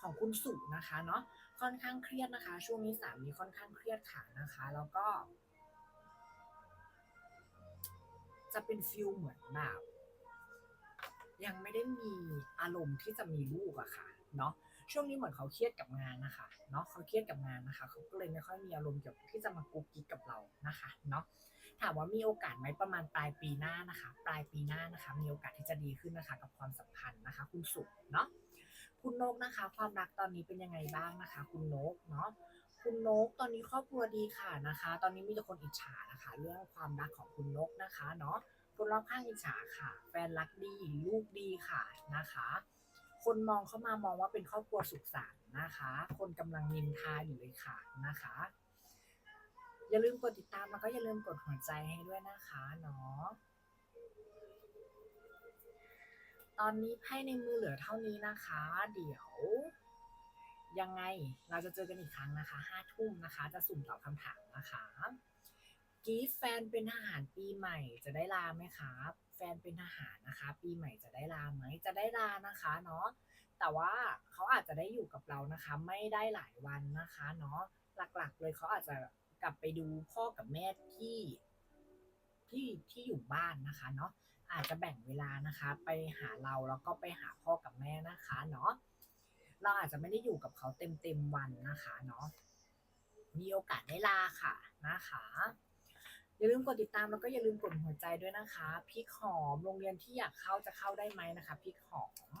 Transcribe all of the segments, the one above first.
ของคุณสุนะคะเนาะค่อนข้างเครียดนะคะ ช่วงนี้สามีค่อนข้างเครียดค่ะนะคะ แล้วก็ จะเป็นฟิลเหมือนแบบยังไม่ได้มีอารมณ์ที่จะมีลูกอะค่ะเนาะช่วงนี้เหมือนเขาเครียดกับงานนะคะเนาะเขาเครียดกับงานนะคะ เขาก็เลยไม่ค่อยมีอารมณ์เกี่ยวกับที่จะมากุ๊กกิ๊กกับเรานะคะเนาะถามว่ามีโอกาสไหมประมาณปลายปีหน้านะคะ ปลายปีหน้านะคะ มีโอกาสที่จะดีขึ้นนะคะ กับความสัมพันธ์นะคะ คุณสุเนาะ คุณนกนะคะ ความรักตอนนี้เป็นยังไงบ้างนะคะ คุณนกเนาะคุณนกตอนนี้ครอบครัวดีค่ะนะคะ ตอนนี้มีแต่คนอิจฉานะคะ เรื่องความรักของคุณนกนะคะเนาะคนรอบข้างอิจฉาค่ะ แฟนรักดีลูกดีค่ะนะคะ คนมองเข้ามามองว่าเป็นครอบครัวสุขสันต์นะคะ คนกำลังนินทาอยู่เลยค่ะนะคะ อย่าลืมกดติดตามแล้วก็อย่าลืมกดหัวใจให้ด้วยนะคะเนาะ ตอนนี้ไพ่ในมือเหลือเท่านี้นะคะ เดี๋ยว ยังไงเราจะเจอกันอีกครั้งนะคะห้าทุ่มนะคะ จะสุ่มตอบคำถามนะคะกีฟแฟนเป็นทหารปีใหม่จะได้ลาไหมครับแฟนเป็นทหารนะคะ ปีใหม่จะได้ลาไหมจะได้ลานะคะเนาะแต่ว่าเขาอาจจะได้อยู่กับเรานะคะ ไม่ได้หลายวันนะคะเนาะหลักๆ เลยเขาอาจจะกลับไปดูพ่อกับแม่ที่ที่ที่อยู่บ้านนะคะเนาะ อาจจะแบ่งเวลานะคะ ไปหาเราแล้วก็ไปหาพ่อกับแม่นะคะเนาะเราอาจจะไม่ได้อยู่กับเขาเต็มเต็มวันนะคะเนาะมีโอกาสได้ลาค่ะนะคะอย่าลืมกดติดตามแล้วก็อย่าลืมกดหัวใจด้วยนะคะพี่หอมโรงเรียนที่อยากเข้าจะเข้าได้ไหมนะคะพี่หอม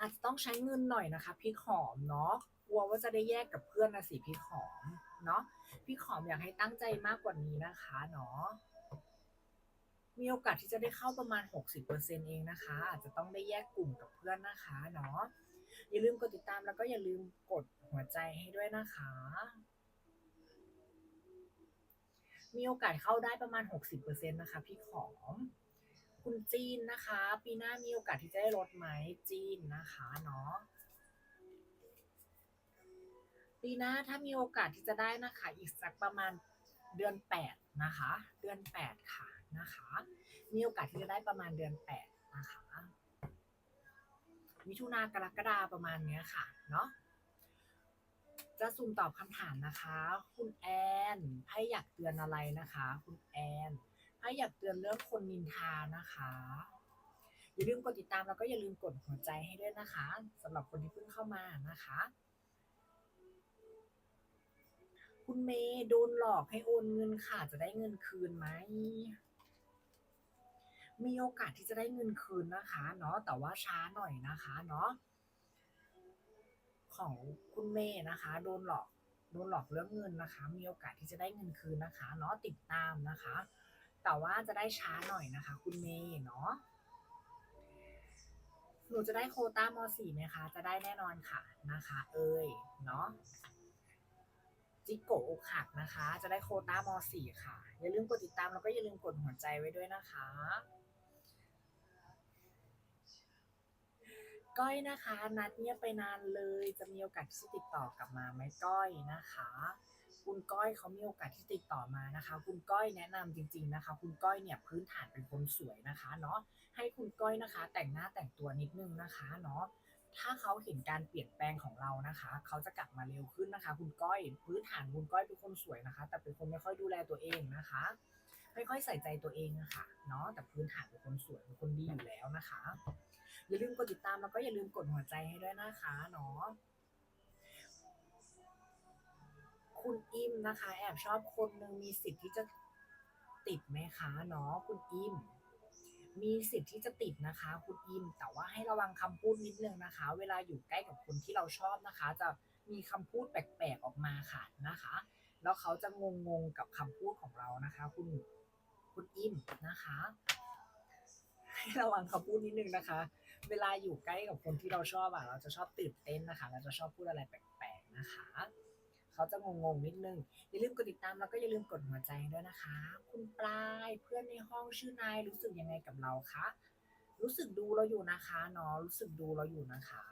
อาจจะต้องใช้เงินหน่อยนะคะพี่หอมเนาะกลัวว่าจะได้แยกกับเพื่อนนะสิพี่หอมเนาะพี่หอมอยากให้ตั้งใจมากกว่านี้นะคะเนาะ มีโอกาสที่จะได้เข้าประมาณ 60%เองนะคะ อาจจะต้องได้แยกกลุ่มกับเพื่อนนะคะเนาะอย่าลืมกดติดตามแล้วก็อย่าลืมกดหัวใจให้ด้วยนะคะ มีโอกาสเข้าได้ประมาณ 60%นะคะพี่ขอมคุณจีนนะคะ ปีหน้ามีโอกาสที่จะได้ลดไหมจีนนะคะเนาะปีหน้าถ้ามีโอกาสที่จะได้นะคะ อีกสักประมาณเดือนแปดนะคะ เดือนแปดค่ะ นะคะ มีโอกาสที่จะได้ประมาณเดือนแปดนะคะมิถุนากรกฎาประมาณเนี้ยค่ะเนาะจะสุ่มตอบคำถามนะคะ คุณแอนไพ่อยากเตือนอะไรนะคะ คุณแอนไพ่อยากเตือนเรื่องคนนินทานะคะอย่าลืมกดติดตามแล้วก็อย่าลืมกดหัวใจให้ด้วยนะคะสำหรับคนที่เพิ่งเข้ามานะคะ คุณเมย์โดนหลอกให้โอนเงินค่ะ จะได้เงินคืนไหม มีโอกาสที่จะได้เงินคืนนะคะเนาะแต่ว่าช้าหน่อยนะคะเนาะของคุณเมย์นะคะ โดนหลอกโดนหลอกเรื่องเงินนะคะ มีโอกาสที่จะได้เงินคืนนะคะเนาะติดตามนะคะ แต่ว่าจะได้ช้าหน่อยนะคะ คุณเมย์เนาะหนูจะได้โคต้ามสี่ไหมคะ จะได้แน่นอนค่ะนะคะ เอ้ยเนาะจิโกะอกหักนะคะ จะได้โคต้ามสี่ค่ะ อย่าลืมกดติดตามแล้วก็อย่าลืมกดหัวใจไว้ด้วยนะคะ ก้อยนะคะ นัดเงียบไปนานเลย จะมีโอกาสที่จะติดต่อกลับมาไหมก้อยนะคะ คุณก้อยเขามีโอกาสที่ติดต่อมานะคะ คุณก้อยแนะนำจริง ๆนะคะ คุณก้อยเนี่ยพื้นฐานเป็นคนสวยนะคะเนาะให้คุณก้อยนะคะ แต่งหน้าแต่งตัวนิดนึงนะคะเนาะถ้าเขาเห็นการเปลี่ยนแปลงของเรานะคะ เขาจะกลับมาเร็วขึ้นนะคะ คุณก้อยพื้นฐานคุณก้อยเป็นคนสวยนะคะ แต่เป็นคนไม่ค่อยดูแลตัวเองนะคะ ไม่ค่อยใส่ใจตัวเองนะคะเนาะแต่พื้นฐานเป็นคนสวยเป็นคนดีอยู่แล้วนะคะ อย่าลืมกดติดตามแล้วก็อย่าลืมกดหัวใจให้ด้วยนะคะเนาะคุณอิมนะคะ แอบชอบคนหนึ่งมีสิทธิ์ที่จะติดไหมคะเนาะคุณอิมมีสิทธิ์ที่จะติดนะคะ คุณอิมแต่ว่าให้ระวังคำพูดนิดนึงนะคะ เวลาอยู่ใกล้กับคนที่เราชอบนะคะ จะมีคำพูดแปลกๆออกมาค่ะนะคะ แล้วเขาจะงงๆกับคำพูดของเรานะคะ คุณคุณอิมนะคะ ให้ระวังคำพูดนิดนึงนะคะ เวลาอยู่ใกล้กับคนที่เราชอบอะเราจะชอบตื่นเต้นนะคะ เราจะชอบพูดอะไรแปลกๆนะคะ เขาจะงงๆนิดนึง อย่าลืมกดติดตามแล้วก็อย่าลืมกดหัวใจด้วยนะคะ คุณปลายเพื่อนในห้องชื่อนายรู้สึกยังไงกับเราคะรู้สึกดูเราอยู่นะคะเนาะรู้สึกดูเราอยู่นะคะ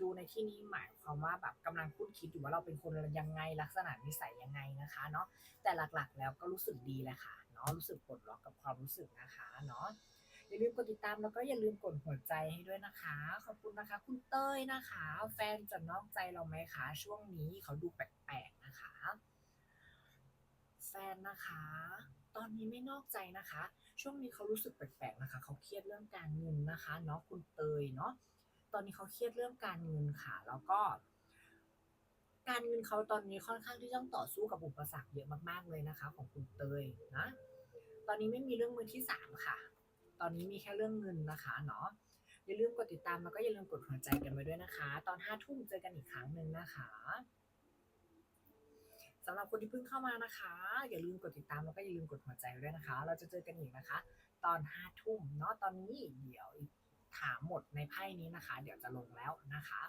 ดูในที่นี้หมายความว่าแบบกำลังพูดคิดอยู่ว่าเราเป็นคนยังไงลักษณะนิสัยยังไงนะคะเนาะแต่หลักๆแล้วก็รู้สึกดีแหละค่ะเนาะรู้สึกปลดล็อกกับความรู้สึกนะคะเนาะ อย่าลืมกดติดตามแล้วก็อย่าลืมกดหัวใจให้ด้วยนะคะ ขอบคุณนะคะ คุณเต้ยนะคะ แฟนจะนอกใจเราไหมคะ ช่วงนี้เขาดูแปลกๆนะคะ แฟนนะคะ ตอนนี้ไม่นอกใจนะคะ ช่วงนี้เขารู้สึกแปลกๆนะคะ เขาเครียดเรื่องการเงินนะคะเนาะคุณเตยเนาะตอนนี้เขาเครียดเรื่องการเงินค่ะ แล้วก็การเงินเขาตอนนี้ค่อนข้างที่ต้องต่อสู้กับอุปสรรคเยอะมากๆเลยนะคะ ของคุณเตยนะ ตอนนี้ไม่มีเรื่องมือที่สามค่ะ ตอนนี้มีแค่เรื่องเงินนะคะเนาะอย่าลืมกดติดตามแล้วก็อย่าลืมกดหัวใจกันไว้ด้วยนะคะ ตอนห้าทุ่มเจอกันอีกครั้งหนึ่งนะคะสำหรับคนที่เพิ่งเข้ามานะคะ อย่าลืมกดติดตามแล้วก็อย่าลืมกดหัวใจไว้ด้วยนะคะ เราจะเจอกันอีกนะคะ ตอนห้าทุ่มเนาะตอนนี้เดี๋ยวถามหมดในไพ่นี้นะคะ เดี๋ยวจะลงแล้วนะคะ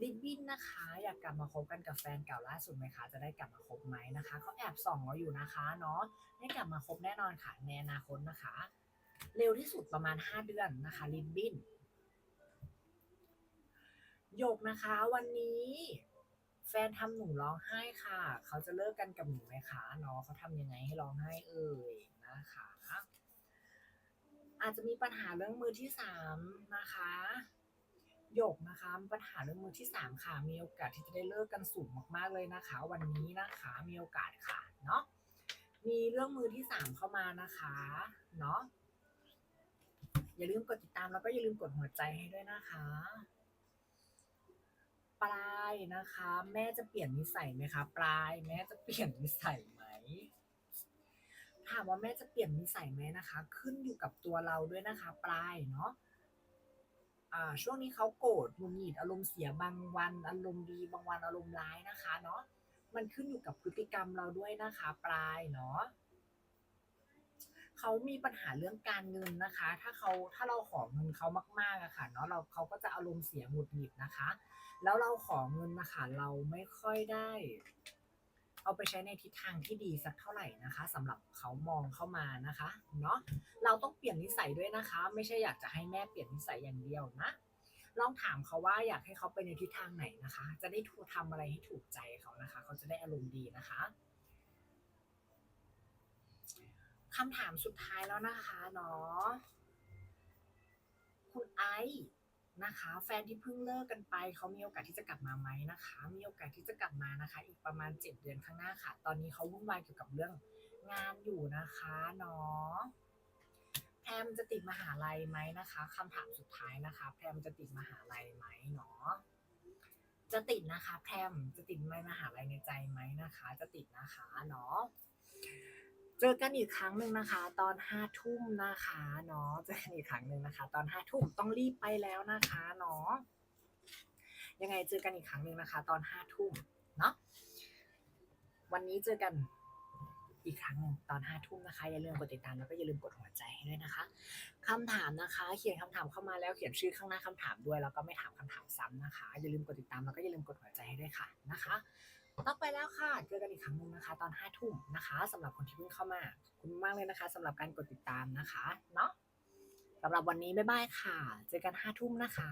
ลิบบินนะคะ อยากกลับมาคบกันกับแฟนเก่าล่าสุดไหมคะ จะได้กลับมาคบไหมนะคะเขาแอบส่องเราอยู่นะคะเนาะได้กลับมาคบแน่นอนค่ะในอนาคตนะคะ เร็วที่สุดประมาณ 5 เดือนนะคะลิบบินหยกนะคะวันนี้ แฟนทำหนูร้องไห้ค่ะ เขาจะเลิกกันกับหนูไหมคะเนาะเขาทำยังไงให้ร้องไห้เอ่ยนะคะ อาจจะมีปัญหาเรื่องมือที่สามนะคะหยกนะคะปัญหาเรื่องมือที่สามค่ะ มีโอกาสที่จะได้เลิกกันสูงมากๆเลยนะคะ วันนี้นะคะมีโอกาสค่ะเนาะมีเรื่องมือที่สามเข้ามานะคะเนาะ อย่าลืมกดติดตามแล้วก็อย่าลืมกดหัวใจให้ด้วยนะคะ ปลายนะคะ แม่จะเปลี่ยนนิสัยไหมคะ ปลายแม่จะเปลี่ยนนิสัยไหมถามว่าแม่จะเปลี่ยนนิสัยไหมนะคะ ขึ้นอยู่กับตัวเราด้วยนะคะ ปลายเนาะช่วงนี้เขาโกรธหงุดหงิดอารมณ์เสียบางวัน อารมณ์ดีบางวันอารมณ์ร้ายนะคะเนาะมันขึ้นอยู่กับพฤติกรรมเราด้วยนะคะ ปลายเนาะ เขามีปัญหาเรื่องการเงินนะคะ ถ้าเขาถ้าเราขอเงินเขามากๆอะค่ะเนาะเราเขาก็จะอารมณ์เสียหงุดหงิดนะคะ แล้วเราขอเงินนะคะเราไม่ค่อยได้ เอาไปใช้ในทิศทางที่ดีสักเท่าไหร่นะคะสำหรับเขามองเข้ามานะคะเนาะเราต้องเปลี่ยนนิสัยด้วยนะคะ ไม่ใช่อยากจะให้แม่เปลี่ยนนิสัยอย่างเดียวนะลองถามเขาว่าอยากให้เขาไปในทิศทางไหนนะคะ จะได้ถูกทำอะไรให้ถูกใจเขานะคะ เขาจะได้อารมณ์ดีนะคะ คำถามสุดท้ายแล้วนะคะเนาะคุณไอซ์นะคะ แฟนที่เพิ่งเลิกกันไปเขามีโอกาสที่จะกลับมาไหมนะคะ มีโอกาสที่จะกลับมานะคะ อีกประมาณเจ็ดเดือนข้างหน้าค่ะ ตอนนี้เขาวุ่นวายเกี่ยวกับเรื่องงานอยู่นะคะเนาะแพมจะติดมหาลัยไหมนะคะคำถามสุดท้ายนะคะ แพมจะติดมหาลัยไหมเนาะจะติดนะคะ แพมจะติดไหมมหาลัยในใจไหมนะคะ จะติดนะคะเนาะ เจอกันอีกครั้งหนึ่งนะคะ ตอนห้าทุ่มนะคะเนาะเจอกันอีกครั้งหนึ่งนะคะ ตอนห้าทุ่มต้องรีบไปแล้วนะคะเนาะยังไงเจอกันอีกครั้งหนึ่งนะคะ ตอนห้าทุ่มเนาะวันนี้เจอกันอีกครั้งหนึ่งตอนห้าทุ่มนะคะ อย่าลืมกดติดตามแล้วก็อย่าลืมกดหัวใจให้ด้วยนะคะคำถามนะคะ เขียนคำถามเข้ามาแล้วเขียนชื่อข้างหน้าคำถามด้วยแล้วก็ไม่ถามคำถามซ้ำนะคะ อย่าลืมกดติดตามแล้วก็อย่าลืมกดหัวใจให้ด้วยค่ะนะคะ ต้องไปแล้วค่ะ เจอกันอีกครั้งหนึ่งนะคะ ตอนห้าทุ่มนะคะสำหรับคนที่เพิ่งเข้ามาขอบคุณมากเลยนะคะสำหรับการกดติดตามนะคะ เนาะสำหรับวันนี้บ๊ายบายค่ะ เจอกันห้าทุ่มนะคะ